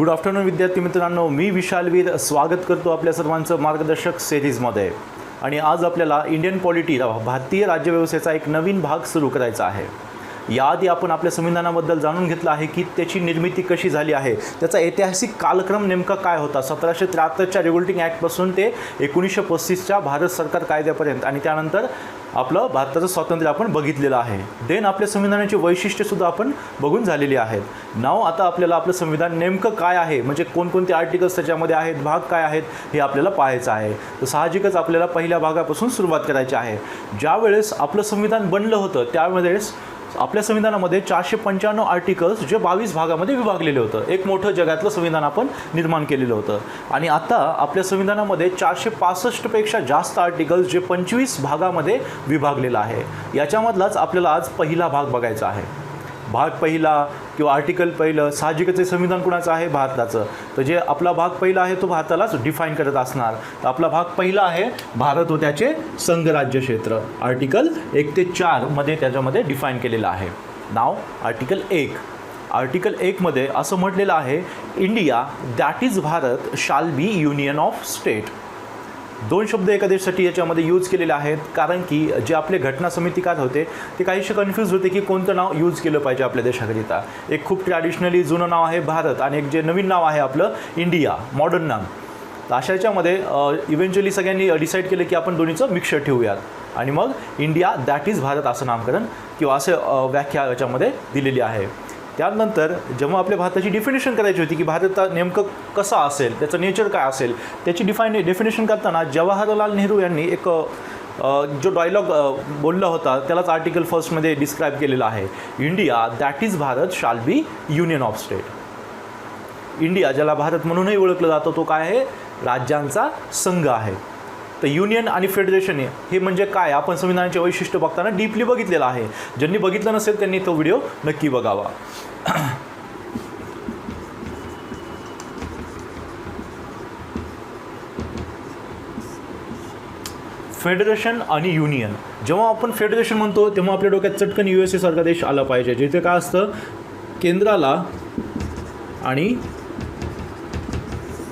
Good afternoon विद्यार्थी मित्रांनो. मी विशालवीर स्वागत करतो आपल्या सर्वांचं मार्गदर्शक सिरीजमध्ये आणि आज आपल्याला इंडियन पॉलिटी भारतीय राज्यव्यवस्थेचा एक नवीन भाग सुरू करायचा आहे. याआधी आपण आपल्या संविधानाबद्दल जाणून घेतलं आहे की त्याची निर्मिती कशी झाली आहे. त्याचा ऐतिहासिक कालक्रम नेमका काय होता? सतराशे त्र्याहत्तरच्या रेग्युलेटिंग ॲक्टपासून ते एकोणीसशे पस्तीसच्या भारत सरकार कायद्यापर्यंत. आणि त्यानंतर आपलं भारताचं स्वातंत्र्य आपण बघितलेलं आहे. देन आपल्या संविधानाची वैशिष्ट्यसुद्धा आपण बघून झालेली आहेत. नाव आता आपल्याला आपलं संविधान नेमकं काय आहे? म्हणजे कोणकोणते आर्टिकल्स त्याच्यामध्ये आहेत? भाग काय आहेत? हे आपल्याला पाहायचं आहे. तर साहजिकच आपल्याला पहिल्या भागापासून सुरुवात करायची आहे. ज्यावेळेस आपलं संविधान बनलं होतं त्यावेळेस आपल्या संविधानामध्ये चारशे पंच्याण्णव आर्टिकल्स जे बावीस भागामध्ये विभागलेलं होतं. एक मोठं जगातलं संविधान आपण निर्माण केलेलं होतं. आणि आता आपल्या संविधानामध्ये चारशे पासष्टपेक्षा जास्त आर्टिकल्स जे पंचवीस भागामध्ये विभागलेलं आहे. याच्यामधलाच आपल्याला आज पहिला भाग बघायचा आहे. भाग पहिला किंवा आर्टिकल पहिलं साहजिकच हे संविधान कुणाचं आहे? भारताचं. तर जे आपला भाग पहिला आहे तो भारतालाच डिफाईन करत असणार. तर आपला भाग पहिला आहे भारत व त्याचे संघराज्य क्षेत्र. आर्टिकल एक ते चारमध्ये त्याच्यामध्ये डिफाईन केलेलं आहे. नाव आर्टिकल एक. आर्टिकल एकमध्ये असं म्हटलेलं आहे India that is Bharat shall be union of state दोन शब्द एका देशासाठी याच्यामध्ये यूज केलेले आहेत. कारण की जे आपले घटना समितीकार होते ते काहीसे कन्फ्यूज होते की कोणतं नाव यूज केलं पाहिजे आपल्या देशाकरिता. एक खूप ट्रॅडिशनली जुनं नाव आहे भारत आणि एक जे नवीन नाव आहे आपलं इंडिया मॉडर्न नाव तर अशा याच्यामध्ये इव्हेंच्युअली सगळ्यांनी डिसाईड केलं की आपण दोन्हीचं मिक्सर ठेवूयात. आणि मग इंडिया दॅट इज भारत असं नामकरण किंवा असं व्याख्या याच्यामध्ये दिलेली आहे. त्यानंतर जेव्हा आपल्या भारताची डिफिनेशन करायची होती की भारत नेमकं कसा असेल त्याचं नेचर काय असेल त्याची डिफाईन डेफिनेशन करताना जवाहरलाल नेहरू यांनी एक जो डायलॉग बोलला होता त्यालाच आर्टिकल फर्स्टमध्ये डिस्क्राईब केलेला आहे. India that is Bharat shall be union of state India ज्याला भारत म्हणूनही ओळखलं जातं तो काय आहे? राज्यांचा संघ आहे. तर युनियन आणि फेडरेशन हे- हे म्हणजे काय? आपण संविधानाचे वैशिष्ट्य बघताना डीपली बघितलेलं आहे. ज्यांनी बघितलं नसेल त्यांनी तो व्हिडिओ नक्की बघावा. फेडरेशन आणि युनियन. जेव्हा आपण फेडरेशन म्हणतो तेव्हा आपल्या डोक्यात चटकन यू एस सारखा देश आला पाहिजे. जिथे काय असतं केंद्राला आणि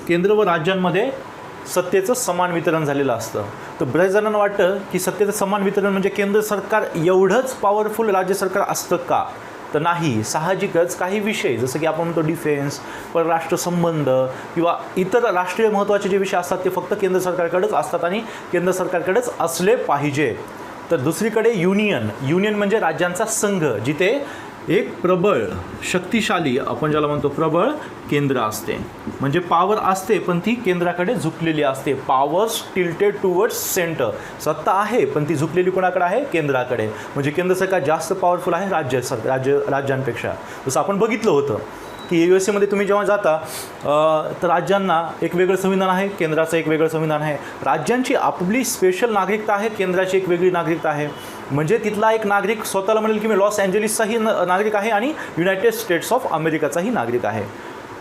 केंद्र व राज्यांमध्ये सत्तेचं समान वितरण झालेलं असतं. तर बऱ्याच जणांना वाटतं की सत्तेचं समान वितरण म्हणजे केंद्र सरकार एवढंच पॉवरफुल राज्य सरकार असतं का? तर नाही साहजिकच काही विषय जसं की आपण म्हणतो डिफेन्स परराष्ट्र संबंध किंवा इतर राष्ट्रीय महत्त्वाचे जे विषय असतात ते फक्त केंद्र सरकारकडेच असतात आणि केंद्र सरकारकडेच असले पाहिजे. तर दुसरीकडे युनियन युनियन म्हणजे राज्यांचा संघ जिथे एक प्रबळ शक्तिशाली आपण ज्याला म्हणतो प्रबळ केंद्र असते. म्हणजे पॉवर असते पण ती केंद्राकडे झुकलेली असते. पॉवर टिल्टेड टुवर्ड्स सेंटर सत्ता आहे पण ती झुकलेली कोणाकडे आहे? केंद्राकडे. म्हणजे केंद्र सरकार जास्त पॉवरफुल आहे राज्य सरकार राज्य राज्यांपेक्षा. जसं आपण बघितलं होतं की यू एस एमध्ये तुम्ही जेव्हा जाता तर राज्यांना एक वेगळं संविधान आहे केंद्राचं एक वेगळं संविधान आहे. राज्यांची आपली स्पेशल नागरिकता आहे केंद्राची एक वेगळी नागरिकता आहे. म्हणजे तिथला एक नागरिक स्वतःला म्हणेल की मी लॉस अँजेलिसचाही न नागरिक आहे आणि युनायटेड स्टेट्स ऑफ अमेरिकाचाही नागरिक आहे.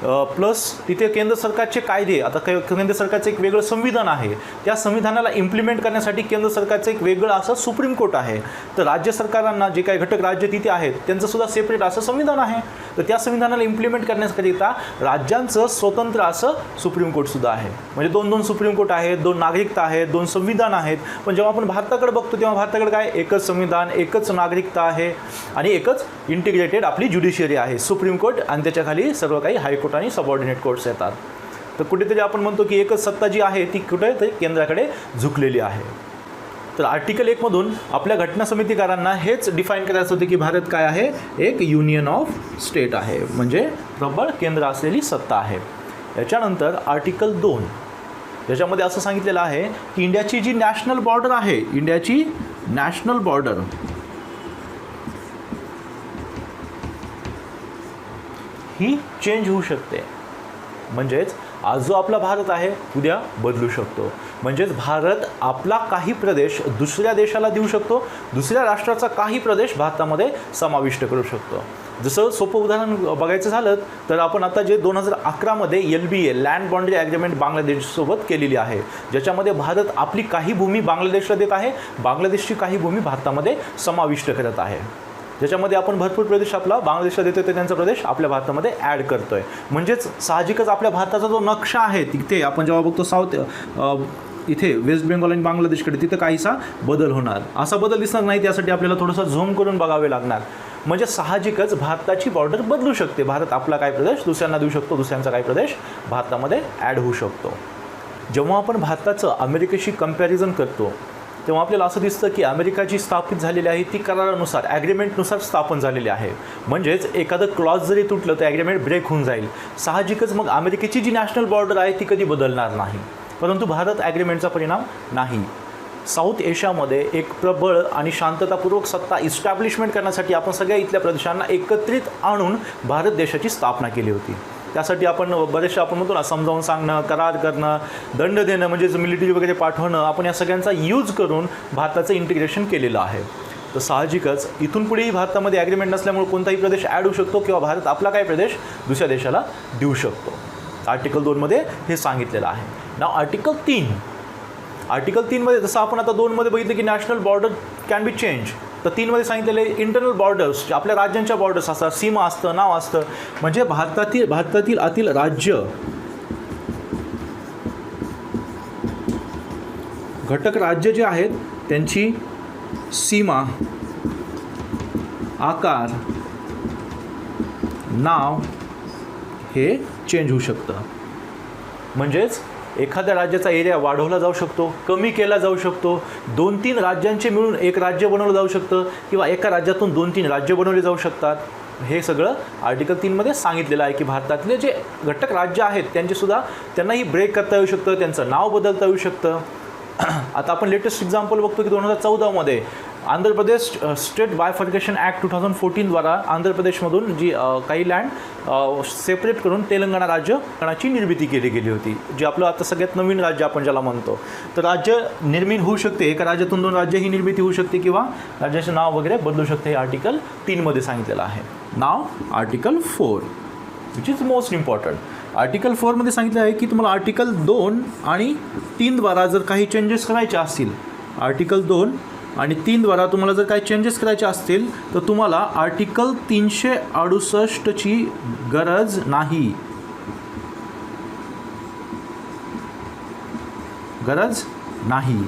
प्लस तिथे केंद्र सरकारचे कायदे आता केंद्र सरकारचं एक वेगळं संविधान आहे. त्या संविधानाला इम्प्लिमेंट करण्यासाठी केंद्र सरकारचं एक वेगळं असं सुप्रीम कोर्ट आहे. तर राज्य सरकारांना जे काही घटक राज्य तिथे आहेत त्यांचं सुद्धा सेपरेट असं संविधान आहे. तर त्या संविधानाला इम्प्लिमेंट करण्याकरिता राज्यांचं स्वतंत्र असं सुप्रीम कोर्टसुद्धा आहे. म्हणजे दोन दोन सुप्रीम कोर्ट आहेत दोन नागरिकता आहेत दोन संविधान आहेत. पण जेव्हा आपण भारताकडे बघतो तेव्हा भारताकडे काय? एकच संविधान एकच नागरिकता आहे. आणि एकच इंटिग्रेटेड आपली ज्युडिशियरी आहे सुप्रीम कोर्ट आणि त्याच्याखाली सर्व काही हायकोर्ट कोर्ट आणि सबऑर्डिनेट कोर्ट्स येतात. तर कुठेतरी आपण म्हणतो की एकच सत्ता जी आहे ती कुठे ते केंद्राकडे झुकलेली आहे. तर आर्टिकल एकमधून आपल्या घटना समितीकारांना हेच डिफाईन करायचं होतं की भारत काय आहे? एक युनियन ऑफ स्टेट आहे. म्हणजे प्रबळ केंद्र असलेली सत्ता आहे. याच्यानंतर आर्टिकल दोन. याच्यामध्ये असं सांगितलेलं आहे की इंडियाची जी नॅशनल बॉर्डर आहे इंडियाची नॅशनल बॉर्डर ही चेंज होऊ शकते. म्हणजेच आज जो आपला भारत आहे उद्या बदलू शकतो. म्हणजेच भारत आपला काही प्रदेश दुसऱ्या देशाला देऊ शकतो दुसऱ्या राष्ट्राचा काही प्रदेश भारतामध्ये समाविष्ट करू शकतो. जसं सोपं उदाहरण बघायचं झालं तर आपण आता जे दोन हजार अकरामध्ये L B A land boundary agreement बांगलादेशसोबत केलेली आहे ज्याच्यामध्ये भारत आपली काही भूमी बांगलादेशला देत आहे बांगलादेशची काही भूमी भारतामध्ये समाविष्ट करत आहे. ज्याच्यामध्ये आपण भरपूर प्रदेश आपला बांगलादेशला देतो ते त्यांचा प्रदेश आपल्या भारतामध्ये ॲड करतोय. म्हणजेच साहजिकच आपल्या भारताचा जो नक्षा आहे तिथे आपण जेव्हा बघतो साऊथ इथे वेस्ट बेंगॉल आणि बांगलादेशकडे तिथं काहीसा बदल होणार. असा बदल दिसणार नाही त्यासाठी आपल्याला थोडंसं झोम करून बघावे लागणार. म्हणजे साहजिकच भारताची बॉर्डर बदलू शकते. भारत आपला काय प्रदेश? दुसऱ्यांना देऊ शकतो दुसऱ्यांचा काय प्रदेश? भारतामध्ये ॲड होऊ शकतो. जेव्हा आपण भारताचं अमेरिकेशी कंपॅरिझन करतो तेव्हा आपल्याला असं दिसतं की अमेरिका जी स्थापित झालेली आहे ती करारानुसार ॲग्रीमेंटनुसार स्थापन झालेली आहे. म्हणजेच एखादं क्लॉज जरी तुटलं तर ॲग्रीमेंट ब्रेक होऊन जाईल. साहजिकच मग अमेरिकेची जी नॅशनल बॉर्डर आहे ती कधी बदलणार नाही. परंतु भारत ॲग्रीमेंटचा परिणाम नाही. साऊथ एशियामध्ये एक प्रबळ आणि शांततापूर्वक सत्ता इस्टॅब्लिशमेंट करण्यासाठी आपण सगळ्या इथल्या प्रदेशांना एकत्रित आणून भारत देशाची स्थापना केली होती. त्यासाठी आपण बरेचसे आपण म्हणतो ना समजावून सांगणं करार करणं दंड देणं म्हणजेच मिलिटरी वगैरे पाठवणं आपण या सगळ्यांचा यूज करून भारताचं इंटिग्रेशन केलेलं आहे. तर साहजिकच इथून पुढेही भारतामध्ये ॲग्रीमेंट नसल्यामुळे कोणताही प्रदेश ॲड होऊ शकतो किंवा भारत आपला काय प्रदेश दुसऱ्या देशाला देऊ शकतो. आर्टिकल दोनमध्ये हे सांगितलेलं आहे. ना आर्टिकल तीन. आर्टिकल तीनमध्ये जसं आपण आता दोनमध्ये बघितलं की national border can be change तर तीनमध्ये सांगितलेले इंटरनल बॉर्डर्स आपल्या राज्यांच्या बॉर्डर्स असतात सीमा असतं नाव असतं म्हणजे भारतातील भारतातील आतील राज्य घटक राज्य जे आहेत त्यांची सीमा आकार नाव हे चेंज होऊ शकतं. म्हणजेच एखाद्या राज्याचा एरिया वाढवला जाऊ शकतो कमी केला जाऊ शकतो दोन तीन राज्यांचे मिळून एक राज्य बनवलं जाऊ शकतं किंवा एका राज्यातून दोन तीन राज्य बनवले जाऊ शकतात. हे सगळं आर्टिकल तीनमध्ये सांगितलेलं आहे की भारतातले जे घटक राज्य आहेत त्यांचेसुद्धा त्यांनाही ब्रेक करता येऊ शकतं त्यांचं नाव बदलता येऊ शकतं. आता आपण लेटेस्ट एक्झाम्पल बघतो की दोन हजार चौदामध्ये Andhra Pradesh state bifurcation act two thousand फोर्टीनद्वारा Andhra प्रदेशमधून जी काही लँड सेपरेट करून तेलंगणा राज्य राज्याची निर्मिती केली गेली होती. जे आपलं आता सगळ्यात नवीन राज्य आपण ज्याला म्हणतो. तर राज्य निर्मिती होऊ शकते. एका राज्यातून दोन राज्य ही निर्मिती होऊ शकते किंवा राज्याचे नाव वगैरे बदलू शकते हे आर्टिकल तीनमध्ये सांगितलेलं आहे. नाव article four which is most important article फोरमध्ये सांगितलं आहे की तुम्हाला आर्टिकल दोन आणि तीनद्वारा जर काही चेंजेस करायचे असतील आर्टिकल दोन आणि तीनद्वारा तुम्हाला जर काही चेंजेस करायचे असतील तर तुम्हाला आर्टिकल तीनशे अडुसष्टची गरज नाही. गरज नाही.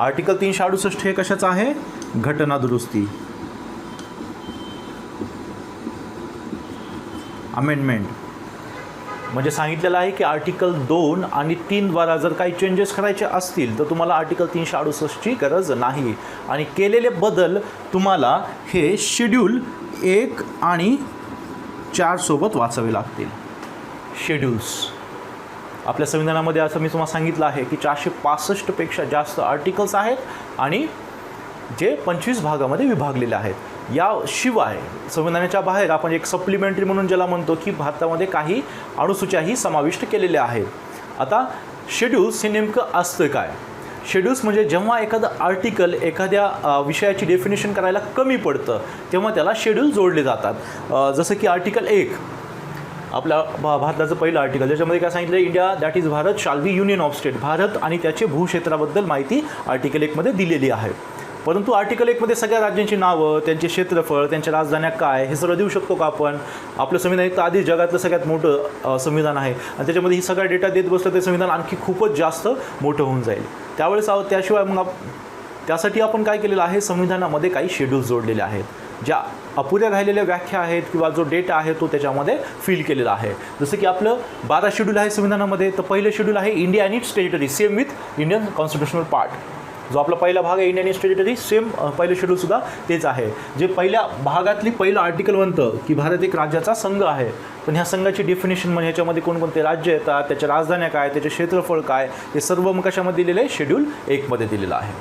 आर्टिकल तीनशे अडुसष्ट हे कशाचं आहे? घटना दुरुस्ती. अमेंडमेंट म्हणजे सांगितलेलं आहे की आर्टिकल दोन आणि तीनद्वारा जर काही चेंजेस करायचे असतील तर तुम्हाला आर्टिकल तीनशे अडुसष्टची गरज नाही. आणि केलेले बदल तुम्हाला हे शेड्यूल एक आणि चारसोबत वाचावे लागतील. शेड्यूल्स आपल्या संविधानामध्ये असं मी तुम्हाला सांगितलं आहे की चारशे पासष्टपेक्षा जास्त आर्टिकल्स आहेत आणि जे पंचवीस भागामध्ये विभागलेले आहेत. याशिवाय संविधानाच्या बाहेर आपण एक सप्लिमेंटरी म्हणून ज्याला म्हणतो की भारतामध्ये काही अणुसूच्याही समाविष्ट केलेल्या आहेत. आता शेड्यूल्स हे नेमकं असतं काय? शेड्यूल्स म्हणजे जेव्हा एखादं आर्टिकल एखाद्या विषयाची डेफिनेशन करायला कमी पडतं तेव्हा त्याला शेड्यूल जोडले जातात. जसं की आर्टिकल एक. आपल्या भा भारताचं पहिलं आर्टिकल ज्याच्यामध्ये काय सांगितलं India that is Bharat shall be union of state Bharat आणि त्याचे भूक्षेत्राबद्दल माहिती आर्टिकल एकमध्ये दिलेली आहे. परंतु आर्टिकल एकमध्ये सगळ्या राज्यांची नावं त्यांचे क्षेत्रफळ त्यांच्या राजधान्या काय हे सगळं देऊ शकतो का आपण? आपलं संविधान एक तर आधीच जगातलं सगळ्यात मोठं संविधान आहे. आणि त्याच्यामध्ये ही सगळा डेटा देत बसलं ते संविधान आणखी खूपच जास्त मोठं होऊन जाईल. त्यावेळेस आहो- त्याशिवाय मग त्यासाठी आपण काय केलेलं आहे? संविधानामध्ये काही शेड्यूल जोडलेले आहेत. ज्या अपुऱ्या राहिलेल्या व्याख्या आहेत किंवा जो डेटा आहे तो त्याच्यामध्ये फिल केलेला आहे. जसं की आपलं बारा शेड्यूल आहे संविधानामध्ये तर पहिलं शेड्यूल आहे India and its territory same with Indian constitutional part जो आपला पहिला भाग आहे इंडियन इट्स सेम पहिलं शेड्यूलसुद्धा तेच आहे. जे पहिल्या भागातली पहिलं आर्टिकल म्हणतं की भारत एक राज्याचा संघ आहे. पण ह्या संघाची डेफिनेशन म्हणजे ह्याच्यामध्ये कोणकोणते राज्य येतात त्याच्या राजधान्या काय त्याचे क्षेत्रफळ काय हे सर्व मग कशामध्ये दिलेलं आहे? शेड्यूल एकमध्ये दिलेलं आहे.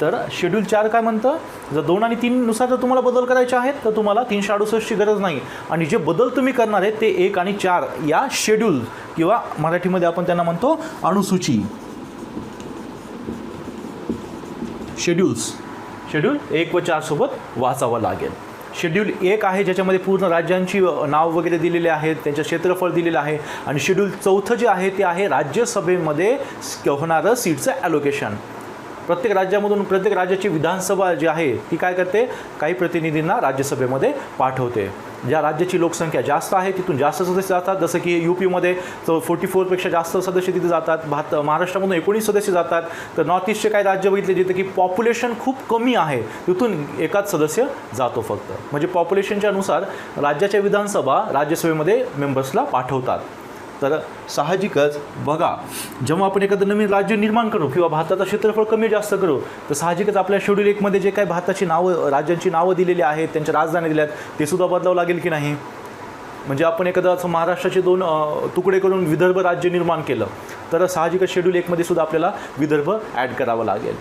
तर शेड्यूल चार काय म्हणतं? जर दोन आणि तीननुसार जर तुम्हाला बदल करायचे आहेत तर तुम्हाला तीनशे अडुसष्टची गरज नाही. आणि जे बदल तुम्ही करणार आहेत ते एक आणि चार या शेड्यूल किंवा मराठीमध्ये आपण त्यांना म्हणतो अनुसूची. शेड्यूल्स शेड्यूल एक व चारसोबत वाचावं लागेल. शेड्यूल एक आहे ज्याच्यामध्ये पूर्ण राज्यांची नाव वगैरे दिलेले आहेत त्यांचं क्षेत्रफळ दिलेलं आहे आणि शेड्यूल चौथं जे आहे ते आहे राज्यसभेमध्ये होणारं सीटचं ॲलोकेशन प्रत्येक राज्यामधून प्रत्येक राज्याची विधानसभा जी आहे ती काय करते? काही प्रतिनिधींना राज्यसभेमध्ये पाठवते. ज्या राज्याची लोकसंख्या जास्त आहे तिथून जास्त सदस्य जातात. जसं की यू पीमध्ये फोर्टी फोरपेक्षा जास्त सदस्य तिथे जातात. भात महाराष्ट्रामधून एकोणीस सदस्य जातात. तर नॉर्थ ईस्टचे काही राज्य बघितले जिथे की पॉप्युलेशन खूप कमी आहे तिथून एकाच सदस्य जातो फक्त. म्हणजे पॉप्युलेशनच्या नुसार राज्याच्या विधानसभा राज्यसभेमध्ये मेंबर्सला पाठवतात. तर साहजिकच बघा जेव्हा आपण एखादं नवीन राज्य निर्माण करू किंवा भारताचं क्षेत्रफळ कमी जास्त करू तर साहजिकच आपल्या शेड्यूल एकमध्ये जे काही भारताची नावं राज्यांची नावं दिलेली आहेत त्यांच्या राजधानी दिल्या आहेत ते सुद्धा बदलावं लागेल की नाही? म्हणजे आपण एखादं असं महाराष्ट्राचे दोन तुकडे करून विदर्भ राज्य निर्माण केलं तर साहजिकच शेड्यूल एकमध्ये सुद्धा आपल्याला विदर्भ ॲड करावं लागेल.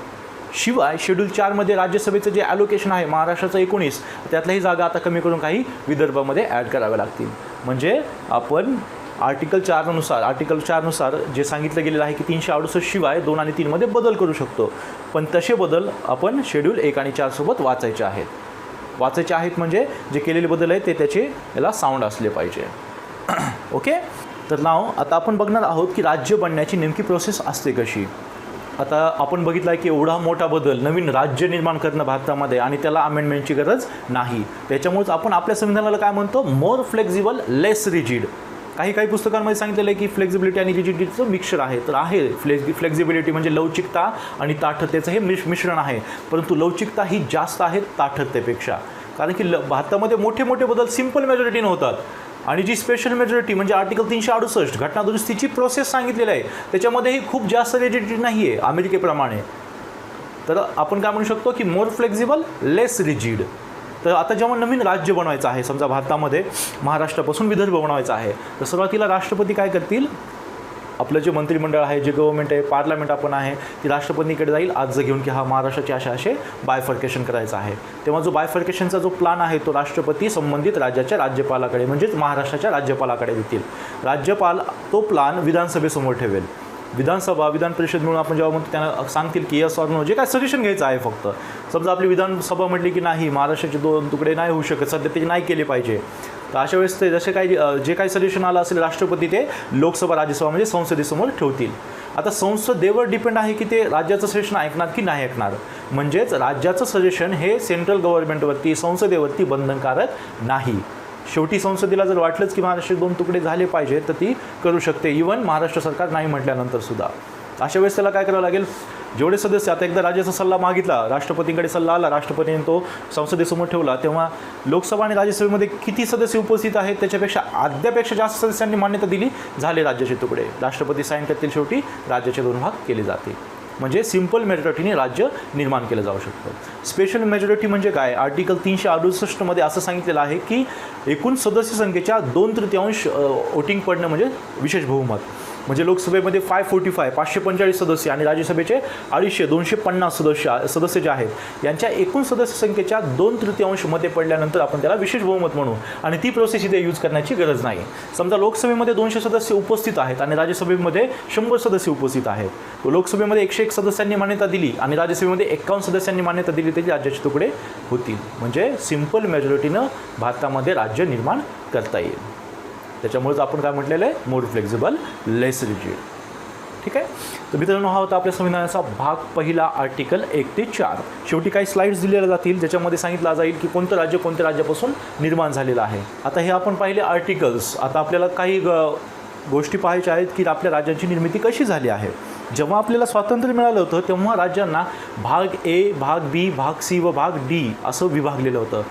शिवाय शेड्यूल चारमध्ये राज्यसभेचं जे ॲलोकेशन आहे महाराष्ट्राचं एकोणीस त्यातल्याही जागा आता कमी करून काही विदर्भामध्ये ॲड कराव्या लागतील. म्हणजे आपण आर्टिकल चारनुसार आर्टिकल चारनुसार जे सांगितलं गेलेलं आहे की तीनशे अडुसष्ट शिवाय दोन आणि तीनमध्ये बदल करू शकतो. पण तसे बदल आपण शेड्यूल एक आणि चारसोबत वाचायचे आहेत. वाचायचे आहेत म्हणजे जे केलेले बदल आहेत ते त्याचे याला साऊंड असले पाहिजे. ओके तर नाव आता आपण बघणार आहोत की राज्य बनण्याची नेमकी प्रोसेस असते कशी. आता आपण बघितलं आहे की एवढा मोठा बदल नवीन राज्य निर्माण करणं भारतामध्ये आणि त्याला अमेंडमेंटची गरज नाही. त्याच्यामुळेच आपण आपल्या संविधानाला काय म्हणतो? मोर फ्लेक्झिबल लेस रिजिड काही काही पुस्तकांमध्ये सांगितलेलं आहे की फ्लेक्झिबिलिटी आणि रिजिडिटीचं मिक्सर आहे. तर आहे फ्लेक्झि फ्लेक्झिबिलिटी म्हणजे लवचिकता आणि ताठतेचं हे मिश मिश्रण आहे. परंतु लवचिकता ही जास्त आहे ताठतेपेक्षा कारण की ल भारतामध्ये मोठे मोठे बदल सिंपल मेजॉरिटीनं होतात. आणि जी स्पेशल मेजॉरिटी म्हणजे आर्टिकल तीनशे अडुसष्ट घटना दुरुस्तीची प्रोसेस सांगितलेली आहे. त्याच्यामध्येही खूप जास्त रिजिडिटी नाही आहे अमेरिकेप्रमाणे. तर आपण काय म्हणू शकतो की मोर फ्लेक्झिबल लेस रिजिड तर आता जेव्हा नवीन राज्य बनवायचं आहे समजा भारतामध्ये महाराष्ट्रापासून विदर्भ बनवायचा आहे तर सुरुवातीला राष्ट्रपती काय करतील? आपलं जे मंत्रिमंडळ आहे जे गव्हर्नमेंट आहे पार्लमेंट आपण आहे ती राष्ट्रपतीकडे जाईल अर्ज घेऊन की हा महाराष्ट्राचे असे असे बायफर्केशन करायचं आहे. तेव्हा जो बायफर्केशनचा जो प्लान आहे तो राष्ट्रपती संबंधित राज्याच्या राज्यपालाकडे म्हणजेच महाराष्ट्राच्या राज्यपालाकडे देतील. राज्यपाल तो प्लान विधानसभेसमोर ठेवेल. विधानसभा विधान परिषद मिळून आपण जेव्हा म्हणतो त्यांना सांगतील की यस ऑर नो जे काय सजेशन घ्यायचं आहे फक्त. समजा आपली विधानसभा म्हटली की नाही महाराष्ट्राचे दोन तुकडे नाही होऊ शकत सध्या ते नाही केले पाहिजे. तर अशा वेळेस ते जसे काही जे काही सजेशन आलं असेल राष्ट्रपती ते लोकसभा राज्यसभा म्हणजे संसदेसमोर ठेवतील. आता संसदेवर डिपेंड आहे की ते राज्याचं सजेशन ऐकणार की नाही ऐकणार. म्हणजेच राज्याचं सजेशन हे सेंट्रल गव्हर्नमेंटवरती संसदेवरती बंधनकारक नाही. शेवटी संसदेला जर वाटलंच की महाराष्ट्र दोन तुकडे झाले पाहिजे तर ती करू शकते. इवन महाराष्ट्र सरकार नाही म्हटल्यानंतर सुद्धा. अशा वेळेस त्याला काय करावं लागेल? जेवढे सदस्य आता एकदा राज्याचा सल्ला मागितला राष्ट्रपतींकडे सल्ला आला राष्ट्रपतीने तो संसदेसमोर ठेवला तेव्हा लोकसभा आणि राज्यसभेमध्ये किती सदस्य उपस्थित आहेत त्याच्यापेक्षा अर्ध्यापेक्षा जास्त सदस्यांनी मान्यता दिली झाले राज्याचे तुकडे. राष्ट्रपती सायंकातील शेवटी राज्याचे दोन भाग केले जातील. म्हणजे सिंपल मेजॉरिटीने राज्य निर्माण केलं जाऊ शकतं. स्पेशल मेजॉरिटी म्हणजे काय? आर्टिकल तीनशे अडुसष्टमध्ये असं सांगितलेलं आहे की एकूण सदस्य संख्येच्या दोन तृतीयांश वोटिंग पडणं म्हणजे विशेष बहुमत. म्हणजे लोकसभेमध्ये फाय फोर्टी फाय पाचशे पंचेचाळीस सदस्य आणि राज्यसभेचे अडीचशे दोनशे पन्नास सदस्य सदस्य जे आहेत यांच्या एकूण सदस्य संख्येच्या दोन तृतीयांश मते पडल्यानंतर आपण त्याला विशेष बहुमत म्हणू आणि ती प्रोसेस इथे यूज करण्याची गरज नाही. समजा लोकसभेमध्ये दोनशे सदस्य उपस्थित आहेत आणि राज्यसभेमध्ये शंभर सदस्य उपस्थित आहेत. लोकसभेमध्ये एकशे एक सदस्यांनी मान्यता दिली आणि राज्यसभेमध्ये एकावन्न सदस्यांनी मान्यता दिली तरी राज्याचे तुकडे होतील. म्हणजे सिंपल मेजॉरिटीनं भारतामध्ये राज्य निर्माण करता येईल. त्याच्यामुळेच आपण काय म्हटलेलं आहे? मोर फ्लेक्झिबल लेस रिजिड ठीक आहे? तर मित्रांनो हा होता आपल्या संविधानाचा भाग पहिला आर्टिकल एक ते चार. शेवटी काही स्लाइड्स दिलेल्या जातील ज्याच्यामध्ये सांगितलं जाईल की कोणतं राज्य कोणत्या राज्यापासून निर्माण झालेलं आहे. आता हे आपण पाहिले आर्टिकल्स आता आपल्याला काही गोष्टी पाहायच्या आहेत की आपल्या राज्यांची निर्मिती कशी झाली आहे. जेव्हा आपल्याला स्वातंत्र्य मिळालं होतं तेव्हा राज्यांना भाग ए भाग बी भाग सी व भाग डी असं विभागलेलं होतं.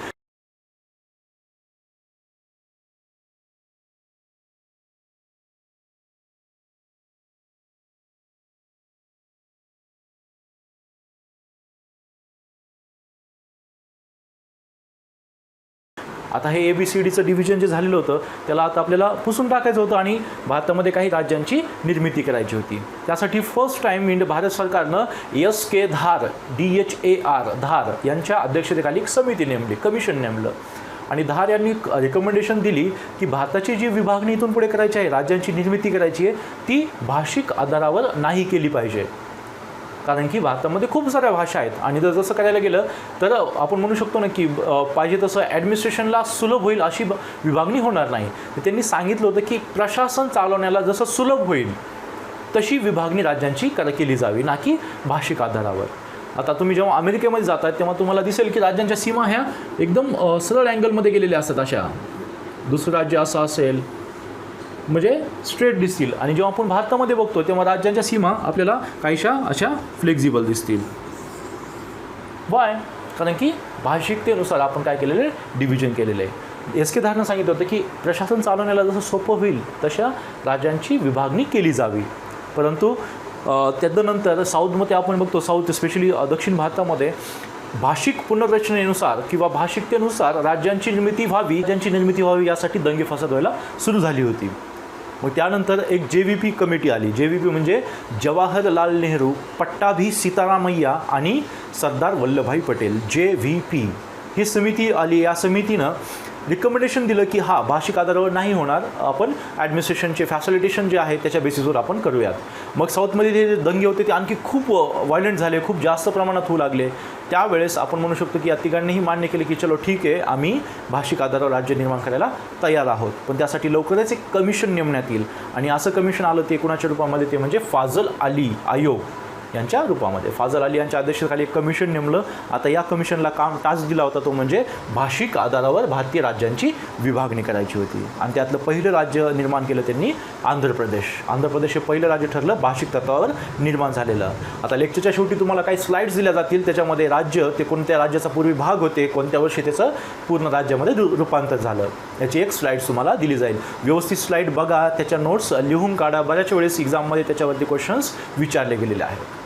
आता हे ए बी सी डीचं डिव्हिजन जे झालेलं होतं त्याला आता आपल्याला पुसून टाकायचं होतं आणि भारतामध्ये काही राज्यांची निर्मिती करायची होती. त्यासाठी फर्स्ट टाईम इंड भारत सरकारनं S K Dhar D H A R Dhar यांच्या अध्यक्षतेखाली एक समिती नेमली कमिशन नेमलं. आणि धार यांनी रिकमेंडेशन दिली की भारताची जी विभागणी इथून पुढे करायची आहे राज्यांची निर्मिती करायची आहे ती भाषिक आधारावर नाही केली पाहिजे. कारण की भारतामध्ये खूप साऱ्या भाषा आहेत. आणि जर जसं करायला गेलं तर आपण म्हणू शकतो ना की पाहिजे तसं ॲडमिनिस्ट्रेशनला सुलभ होईल अशी विभागणी होणार नाही. तर त्यांनी सांगितलं होतं की प्रशासन चालवण्याला जसं सुलभ होईल तशी विभागणी राज्यांची कर केली जावी ना की भाषिक आधारावर. आता तुम्ही जेव्हा अमेरिकेमध्ये जातात तेव्हा तुम्हाला दिसेल की राज्यांच्या सीमा ह्या एकदम सरळ अँगलमध्ये गेलेल्या असतात अशा. दुसरं राज्य असं असेल म्हणजे स्ट्रेट दिसतील. आणि जेव्हा आपण भारतामध्ये बघतो तेव्हा राज्यांच्या सीमा आपल्याला काहीशा अशा फ्लेक्झिबल दिसतील. वाय कारण की भाषिकतेनुसार आपण काय केलेलं आहे? डिव्हिजन केलेलं आहे. एस के धारणं सांगितलं होतं की प्रशासन चालवण्याला जसं सोपं होईल तशा राज्यांची विभागणी केली जावी. परंतु त्यानंतर साऊथमध्ये आपण बघतो साऊथ स्पेशली दक्षिण भारतामध्ये भाषिक पुनर्रचनेनुसार किंवा भाषिकतेनुसार राज्यांची निर्मिती व्हावी ज्यांची निर्मिती व्हावी यासाठी दंगे फसाद व्हायला सुरू झाली होती. मग त्यानंतर एक जे व्ही पी कमिटी आली. जे व्ही पी म्हणजे जवाहरलाल नेहरू पट्टाभी सीतारामय्या आणि सरदार वल्लभभाई पटेल. जे व्ही पी ही समिती आली. या समितीनं रिकमेंडेशन दिलं की हा भाषिक आधारावर नाही होणार. आपण ॲडमिनिस्ट्रेशनचे फॅसिलिटेशन जे आहे त्याच्या बेसिसवर आपण करूयात. मग साऊथमध्ये जे दंगे होते ते आणखी खूप व्हायलंट झाले खूप जास्त प्रमाणात होऊ लागले. त्यावेळेस आपण म्हणू शकतो की या तिघांनीही मान्य केले की चलो ठीक आहे आम्ही भाषिक आधारावर राज्य निर्माण करायला तयार आहोत. पण त्यासाठी लवकरच एक कमिशन नेमण्यात येईल. आणि असं कमिशन आलं ते कुणाच्या रूपामध्ये? ते म्हणजे फाजल अली आयोग. यांच्या रूपामध्ये. फाजल अली यांच्या अध्यक्षतेखाली एक कमिशन नेमलं. आता या कमिशनला काम टास्क दिला होता तो म्हणजे भाषिक आधारावर भारतीय राज्यांची विभागणी करायची होती. आणि त्यातलं पहिलं राज्य निर्माण केलं त्यांनी आंध्र प्रदेश. आंध्र प्रदेश हे पहिलं राज्य ठरलं भाषिक तत्वावर निर्माण झालेलं. आता लेक्चरच्या शेवटी तुम्हाला काही स्लाइड्स दिल्या जातील. त्याच्यामध्ये राज्य ते कोणत्या राज्याचा पूर्वी भाग होते कोणत्या वर्षी त्याचं पूर्ण राज्यामध्ये रु- रूपांतर झालं. याची एक स्लाइड्स तुम्हाला दिली जाईल. व्यवस्थित स्लाईड बघा. त्याच्या नोट्स लिहून काढा. बऱ्याच वेळेस एक्झाममध्ये त्याच्यावरती क्वेश्चन्स विचारले गेलेले आहेत.